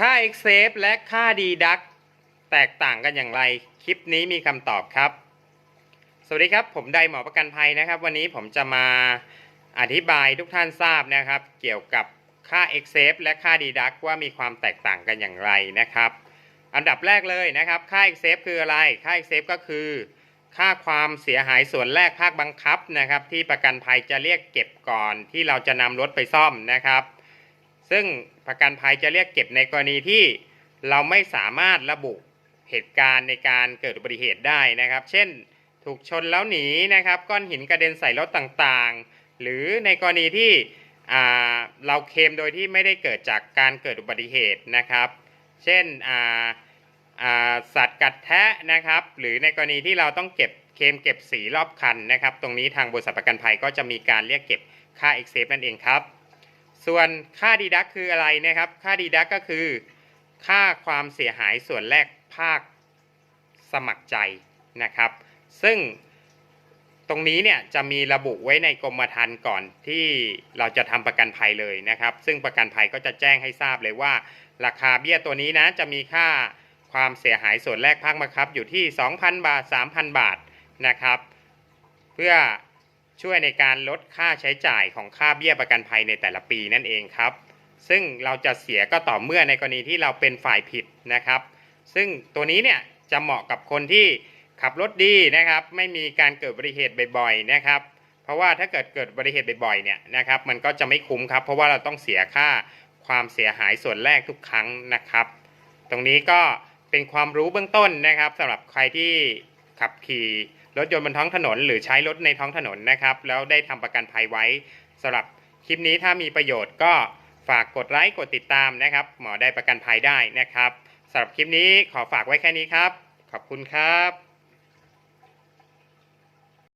ค่า x s a f e และค่า deduct แตกต่างกันอย่างไร คลิปนี้มีคำตอบครับ สวัสดีครับ ผมไดหมอประกันภัยนะครับ วันนี้ผมจะมาอธิบายทุกท่านทราบนะครับ เกี่ยวกับค่า x s a f e และค่า deduct ว่ามีความแตกต่างกันอย่างไรนะครับ อันดับแรกเลยนะครับ ค่า x s a f e คืออะไร ค่า x s a f e ก็คือ ค่าความเสียหายส่วนแรกภาคบังคับนะครับ ที่ประกันภัยจะเรียกเก็บก่อนที่เราจะนำรถไปซ่อมนะครับ ซึ่งประกันภัยจะเรียกเก็บในกรณีที่เราไม่สามารถระบุเหตุการณ์ในการเกิดอุบัติเหตุได้นะครับ เช่น ถูกชนแล้วหนีนะครับ ก้อนหินกระเด็นใส่รถต่างๆ หรือในกรณีที่เราเคลมโดยที่ไม่ได้เกิดจากการเกิดอุบัติเหตุนะครับ เช่นสัตว์กัดแทะนะครับ หรือในกรณีที่เราต้องเก็บเคลมเก็บสีรอบคันนะครับ ตรงนี้ทางบริษัทประกันภัยก็จะมีการเรียกเก็บค่า e x c e p นั่นเองครับ ส่วนค่าดีดักคืออะไรนะครับ ค่าดีดักก็คือ ค่าความเสียหายส่วนแรกภาคสมัครใจนะครับ ซึ่งตรงนี้เนี่ยจะมีระบุไว้ในกรมธรรม์ก่อนที่เราจะทำประกันภัยเลยนะครับ ซึ่งประกันภัยก็จะแจ้งให้ทราบเลยว่า ราคาเบี้ยตัวนี้นะจะมีค่าความเสียหายส่วนแรกภาคบังคับอยู่ที่ 2,000 บาท 3,000 บาทนะครับ เพื่อ ช่วยในการลดค่าใช้จ่ายของค่าเบี้ยประกันภัยในแต่ละปีนั่นเองครับ ซึ่งเราจะเสียก็ต่อเมื่อในกรณีที่เราเป็นฝ่ายผิดนะครับ ซึ่งตัวนี้เนี่ยจะเหมาะกับคนที่ขับรถดีนะครับ ไม่มีการเกิดอุบัติเหตุบ่อยๆนะครับ เพราะว่าถ้าเกิดเกิดอุบัติเหตุบ่อยๆเนี่ยนะครับมันก็จะไม่คุ้มครับ เพราะว่าเราต้องเสียค่าความเสียหายส่วนแรกทุกครั้งนะครับ ตรงนี้ก็เป็นความรู้เบื้องต้นนะครับสำหรับใครที่ขับขี่ รถยนต์บนท้องถนน หรือใช้รถในท้องถนนนะครับ แล้วได้ทำประกันภัยไว้สำหรับคลิปนี้ถ้ามีประโยชน์ก็ฝากกดไลค์กดติดตามนะครับ หมอได้ประกันภัยได้นะครับสำหรับคลิปนี้ขอฝากไว้แค่นี้ครับ ขอบคุณครับ